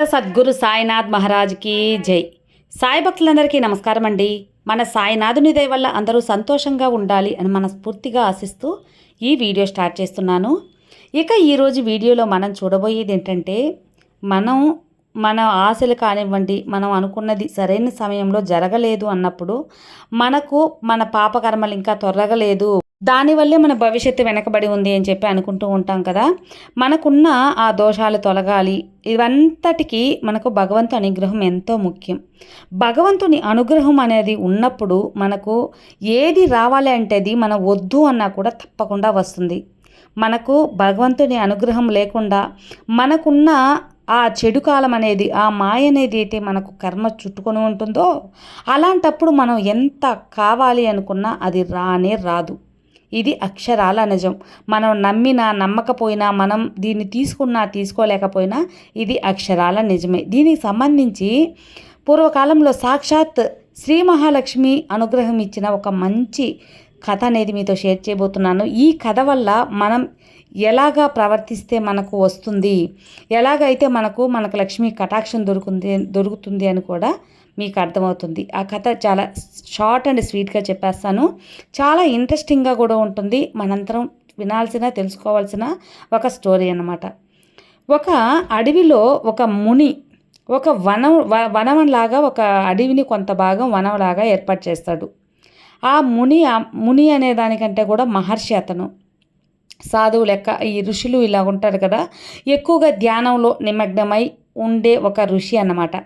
సద్గురు సాయినాథ్ మహారాజ్కి జై. సాయి భక్తులందరికీ నమస్కారం అండి. మన సాయినాథుని దయ వల్ల అందరూ సంతోషంగా ఉండాలి అని మనస్ఫూర్తిగా ఆశిస్తూ ఈ వీడియో స్టార్ట్ చేస్తున్నాను. ఇక ఈరోజు వీడియోలో మనం చూడబోయేది ఏంటంటే మనం మన ఆశలు కానివ్వండి మనం అనుకున్నది సరైన సమయంలో జరగలేదు అన్నప్పుడు మనకు మన పాపకర్మలు ఇంకా తొరగలేదు దానివల్లే మన భవిష్యత్తు వెనకబడి ఉంది అని చెప్పి అనుకుంటూ ఉంటాం కదా. మనకున్న ఆ దోషాలు తొలగాలి ఇవంతటికీ మనకు భగవంతు అనుగ్రహం ఎంతో ముఖ్యం. భగవంతుని అనుగ్రహం అనేది ఉన్నప్పుడు మనకు ఏది రావాలి అంటే అది మనం వద్దు అన్నా కూడా తప్పకుండా వస్తుంది. మనకు భగవంతుని అనుగ్రహం లేకుండా మనకున్న ఆ చెడు కాలం అనేది ఆ మాయ అనేది అయితే మనకు కర్మ చుట్టుకొని ఉంటుందో అలాంటప్పుడు మనం ఎంత కావాలి అనుకున్నా అది రానే రాదు. ఇది అక్షరాల నిజం. మనం నమ్మినా నమ్మకపోయినా మనం దీన్ని తీసుకున్నా తీసుకోలేకపోయినా ఇది అక్షరాల నిజమే. దీనికి సంబంధించి పూర్వకాలంలో సాక్షాత్ శ్రీ మహాలక్ష్మి అనుగ్రహం ఇచ్చిన ఒక మంచి కథ అనేది మీతో షేర్ చేయబోతున్నాను. ఈ కథ వల్ల మనం ఎలాగా ప్రవర్తిస్తే మనకు వస్తుంది? ఎలాగైతే మనకు మనకు లక్ష్మి కటాక్షం దొరుకుంది దొరుకుతుంది అని కూడా మీకు అర్థమవుతుంది. ఆ కథ చాలా షార్ట్ అండ్ స్వీట్గా చెప్పేస్తాను. చాలా ఇంట్రెస్టింగ్గా కూడా ఉంటుంది. మనంతరం వినాల్సిన తెలుసుకోవాల్సిన ఒక స్టోరీ అన్నమాట. ఒక అడవిలో ఒక ముని ఒక వనం వనంలాగా ఒక అడవిని కొంత భాగం వనంలాగా ఏర్పాటు చేస్తాడు. ఆ ముని ముని అనే దానికంటే కూడా మహర్షి అతను. సాధువు లెక్క ఈ ఋషులు ఇలా ఉంటారు కదా. ఎక్కువగా ధ్యానంలో నిమగ్నమై ఉండే ఒక ఋషి అన్నమాట.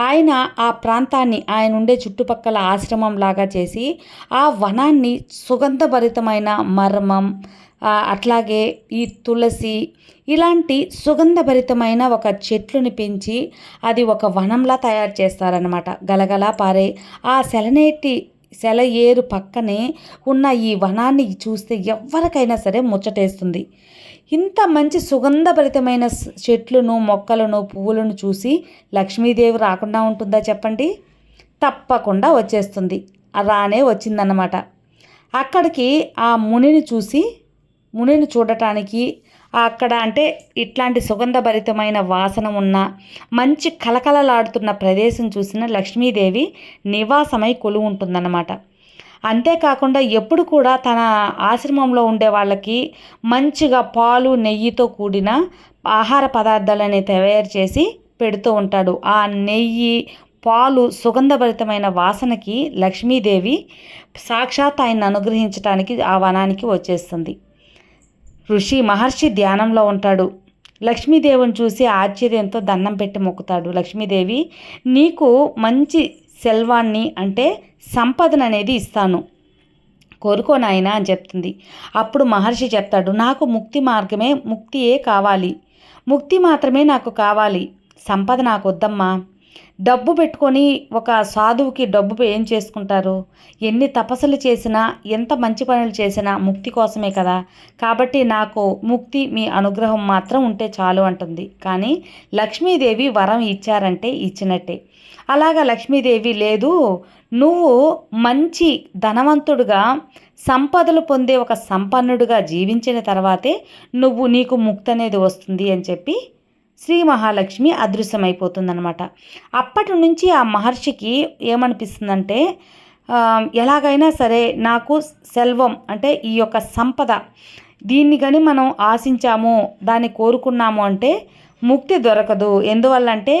ఆయన ఆ ప్రాంతాన్ని ఆయన ఉండే చుట్టుపక్కల ఆశ్రమం లాగా చేసి ఆ వనాన్ని సుగంధభరితమైన మర్మం అట్లాగే ఈ తులసి ఇలాంటి సుగంధభరితమైన ఒక చెట్లుని పెంచి అది ఒక వనంలా తయారు చేస్తారనమాట గలగలా పారే ఆ సెలనేటి సెల ఏరు పక్కనే ఉన్న ఈ వనాన్ని చూస్తే ఎవరికైనా సరే ముచ్చటేస్తుంది. ఇంత మంచి సుగంధభరితమైన చెట్లను మొక్కలను పువ్వులను చూసి లక్ష్మీదేవి రాకుండా ఉంటుందా చెప్పండి? తప్పకుండా వచ్చేస్తుంది. రానే వచ్చిందన్నమాట. అక్కడికి ఆ మునిని చూసి మునిని చూడటానికి అక్కడ అంటే ఇట్లాంటి సుగంధభరితమైన వాసన ఉన్న మంచి కలకలలాడుతున్న ప్రదేశం చూసిన లక్ష్మీదేవి నివాసమై కొలువు ఉంటుందన్నమాట. అంతేకాకుండా ఎప్పుడు కూడా తన ఆశ్రమంలో ఉండే వాళ్ళకి మంచిగా పాలు నెయ్యితో కూడిన ఆహార పదార్థాలని తయారు చేసి పెడుతూ ఉంటాడు. ఆ నెయ్యి పాలు సుగంధభరితమైన వాసనకి లక్ష్మీదేవి సాక్షాత్ ఆయన్ని అనుగ్రహించడానికి ఆ వనానికి వచ్చేస్తుంది. ఋషి మహర్షి ధ్యానంలో ఉంటాడు. లక్ష్మీదేవిని చూసి ఆశ్చర్యంతో దండం పెట్టి మొక్కుతాడు. లక్ష్మీదేవి నీకు మంచి సెల్వాన్ని అంటే సంపదను అనేది ఇస్తాను కోరుకోనాయన అని చెప్తుంది. అప్పుడు మహర్షి చెప్తాడు నాకు ముక్తి మార్గమే ముక్తియే కావాలి. ముక్తి మాత్రమే నాకు కావాలి. సంపద నాకు వద్దమ్మా డబ్బు పెట్టుకొని ఒక సాధువుకి డబ్బు ఏం చేసుకుంటారు? ఎన్ని తపస్సులు చేసినా ఎంత మంచి పనులు చేసినా ముక్తి కోసమే కదా? కాబట్టి నాకు ముక్తి మీ అనుగ్రహం మాత్రం ఉంటే చాలు అంటుంది. కానీ లక్ష్మీదేవి వరం ఇచ్చారంటే ఇచ్చినట్టే. అలాగా లక్ష్మీదేవి లేదు. నువ్వు మంచి ధనవంతుడుగా సంపదలు పొందే ఒక సంపన్నుడుగా జీవించిన తర్వాతే నువ్వు నీకు ముక్తి అనేది వస్తుంది అని చెప్పి శ్రీ మహాలక్ష్మి అదృశ్యమైపోతుందనమాట అప్పటి నుంచి ఆ మహర్షికి ఏమనిపిస్తుందంటే ఎలాగైనా సరే నాకు సెల్వం అంటే ఈ యొక్క సంపద దీన్ని కానీ మనం ఆశించాము దాన్ని కోరుకున్నాము అంటే ముక్తి దొరకదు. ఎందువల్ల అంటే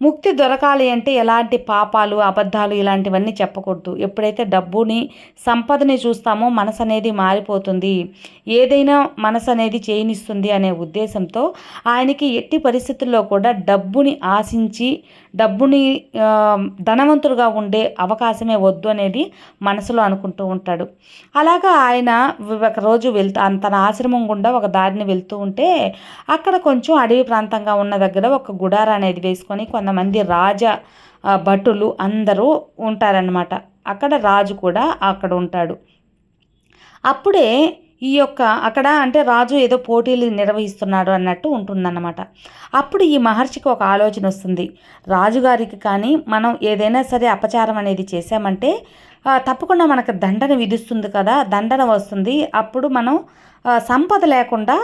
ముక్తి దొరకాలి అంటే ఎలాంటి పాపాలు అబద్ధాలు ఇలాంటివన్నీ చెప్పకూడదు. ఎప్పుడైతే డబ్బుని సంపదని చూస్తామో మనసు అనేది మారిపోతుంది. ఏదైనా మనసు అనేది చేయనిస్తుంది అనే ఉద్దేశంతో ఆయనకి ఎట్టి పరిస్థితుల్లో కూడా డబ్బుని ఆశించి డబ్బుని ధనవంతులుగా ఉండే అవకాశమే వద్దు అనేది మనసులో అనుకుంటూ ఉంటాడు. అలాగా ఆయన ఒక రోజు వెళ్తా తన ఆశ్రమం గుండా ఒక దారిని వెళ్తూ ఉంటే అక్కడ కొంచెం అడవి ప్రాంతంగా ఉన్న దగ్గర ఒక గుడార అనేది వేసుకొని కొంతమంది రాజ భటులు అందరూ ఉంటారనమాట అక్కడ రాజు కూడా అక్కడ ఉంటాడు. అప్పుడే ఈ యొక్క అక్కడ అంటే రాజు ఏదో పోటీలు నిర్వహిస్తున్నాడు అన్నట్టు ఉంటుందన్నమాట. అప్పుడు ఈ మహర్షికి ఒక ఆలోచన వస్తుంది. రాజుగారికి కానీ మనం ఏదైనా సరే అపచారం అనేది చేశామంటే తప్పకుండా మనకు దండన విధిస్తుంది కదా దండన వస్తుంది. అప్పుడు మనం సంపద లేకుండా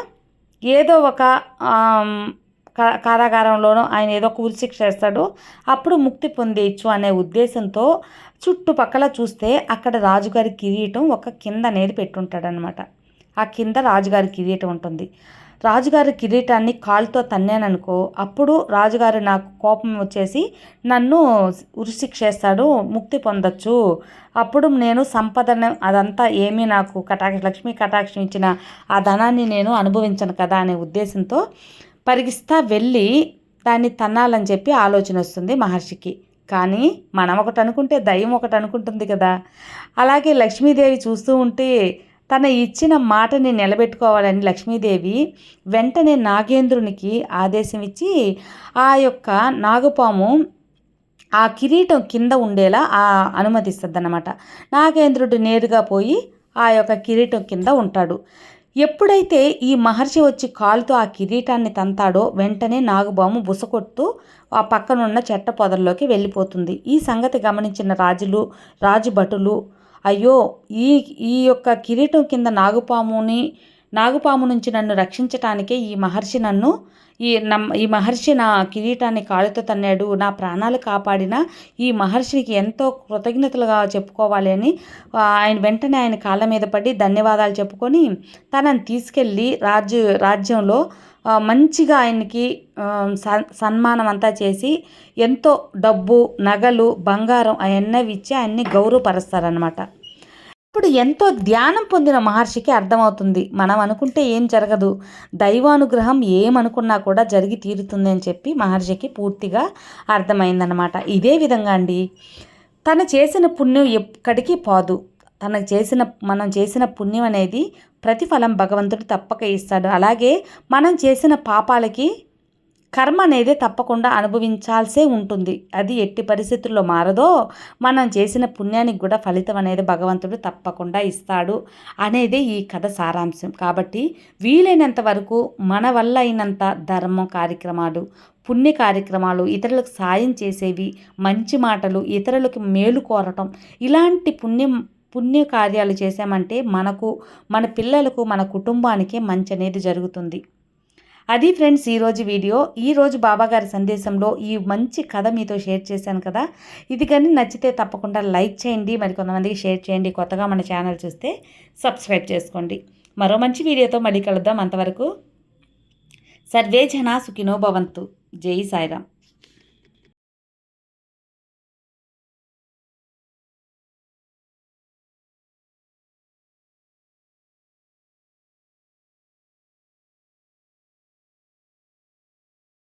ఏదో ఒక ఆమ్, కారాగారంలోనో ఆయన ఏదో ఒక చేస్తాడు అప్పుడు ముక్తి పొందేయచ్చు అనే ఉద్దేశంతో చుట్టుపక్కల చూస్తే అక్కడ రాజుగారి కిరీటం ఒక కింద అనేది పెట్టుంటాడనమాట ఆ కింద రాజుగారి కిరీటం ఉంటుంది. రాజుగారి కిరీటాన్ని కాలుతో తన్నాననుకో అప్పుడు రాజుగారు నాకు కోపం వచ్చేసి నన్ను ఉరిశిక్షేస్తాడు ముక్తి పొందొచ్చు. అప్పుడు నేను సంపదన అదంతా ఏమీ నాకు కటాక్ష లక్ష్మీ కటాక్షం ఇచ్చిన ఆ ధనాన్ని నేను అనుభవించను కదా అనే ఉద్దేశంతో పరిగిస్తా వెళ్ళి దాన్ని తన్నాలని చెప్పి ఆలోచన వస్తుంది మహర్షికి. కానీ మనం ఒకటి అనుకుంటే దయ్యం ఒకటి అనుకుంటుంది కదా. అలాగే లక్ష్మీదేవి చూస్తూ ఉంటే తన ఇచ్చిన మాటని నిలబెట్టుకోవాలని లక్ష్మీదేవి వెంటనే నాగేంద్రునికి ఆదేశం ఇచ్చి ఆ యొక్క నాగపాము ఆ కిరీటం కింద ఉండేలా ఆ అనుమతిస్తుంది అన్నమాట నాగేంద్రుడు నేరుగా పోయి ఆ యొక్క కిరీటం కింద ఉంటాడు. ఎప్పుడైతే ఈ మహర్షి వచ్చి కాలుతో ఆ కిరీటాన్ని తంతాడో వెంటనే నాగుబాము బుసకొట్టు ఆ పక్కనున్న చెట్ట పొదల్లోకి వెళ్ళిపోతుంది. ఈ సంగతి గమనించిన రాజులు రాజుభటులు అయ్యో ఈ ఈ యొక్క కిరీటం కింద నాగుపాముని నాగుపాము నుంచి నన్ను రక్షించటానికే ఈ మహర్షి నన్ను ఈ నమ్ ఈ మహర్షి నా కిరీటాన్ని కాలుతో తన్నాడు. నా ప్రాణాలు కాపాడిన ఈ మహర్షికి ఎంతో కృతజ్ఞతలుగా చెప్పుకోవాలి అని ఆయన వెంటనే ఆయన కాళ్ళ మీద పడి ధన్యవాదాలు చెప్పుకొని తనని తీసుకెళ్ళి రాజ్య రాజ్యంలో మంచిగా ఆయనకి సన్ సన్మానం అంతా చేసి ఎంతో డబ్బు నగలు బంగారం అవన్నీ ఇచ్చి ఆయన్ని గౌరవపరుస్తారనమాట ఇప్పుడు ఎంతో ధ్యానం పొందిన మహర్షికి అర్థమవుతుంది. మనం అనుకుంటే ఏం జరగదు. దైవానుగ్రహం ఏమనుకున్నా కూడా జరిగి తీరుతుంది అని చెప్పి మహర్షికి పూర్తిగా అర్థమైందనమాట ఇదే విధంగా అండి. తను చేసిన పుణ్యం ఎక్కడికి పోదు. తనకు చేసిన మనం చేసిన పుణ్యం అనేది ప్రతిఫలం భగవంతుడు తప్పక ఇస్తాడు. అలాగే మనం చేసిన పాపాలకి కర్మ అనేది తప్పకుండా అనుభవించాల్సే ఉంటుంది. అది ఎట్టి పరిస్థితుల్లో మారదో మనం చేసిన పుణ్యానికి కూడా ఫలితం అనేది భగవంతుడు తప్పకుండా ఇస్తాడు అనేది ఈ కథ సారాంశం. కాబట్టి వీలైనంత వరకు మన వల్ల అయినంత ధర్మం కార్యక్రమాలు పుణ్య కార్యక్రమాలు ఇతరులకు సాయం చేసేవి మంచి మాటలు ఇతరులకు మేలు కోరటం ఇలాంటి పుణ్యం పుణ్యకార్యాలు చేశామంటే మనకు మన పిల్లలకు మన కుటుంబానికే మంచి అనేది జరుగుతుంది. అది ఫ్రెండ్స్ ఈరోజు వీడియో. ఈరోజు బాబాగారి సందేశంలో ఈ మంచి కథ మీతో షేర్ చేశాను కదా. ఇది కానీ నచ్చితే తప్పకుండా లైక్ చేయండి మరి కొంతమందికి షేర్ చేయండి. కొత్తగా మన ఛానల్ చూస్తే సబ్స్క్రైబ్ చేసుకోండి. మరో మంచి వీడియోతో మళ్ళీ కలుద్దాం. అంతవరకు సర్వే జనా సుఖినో భవంతు. జై సాయిరామ్.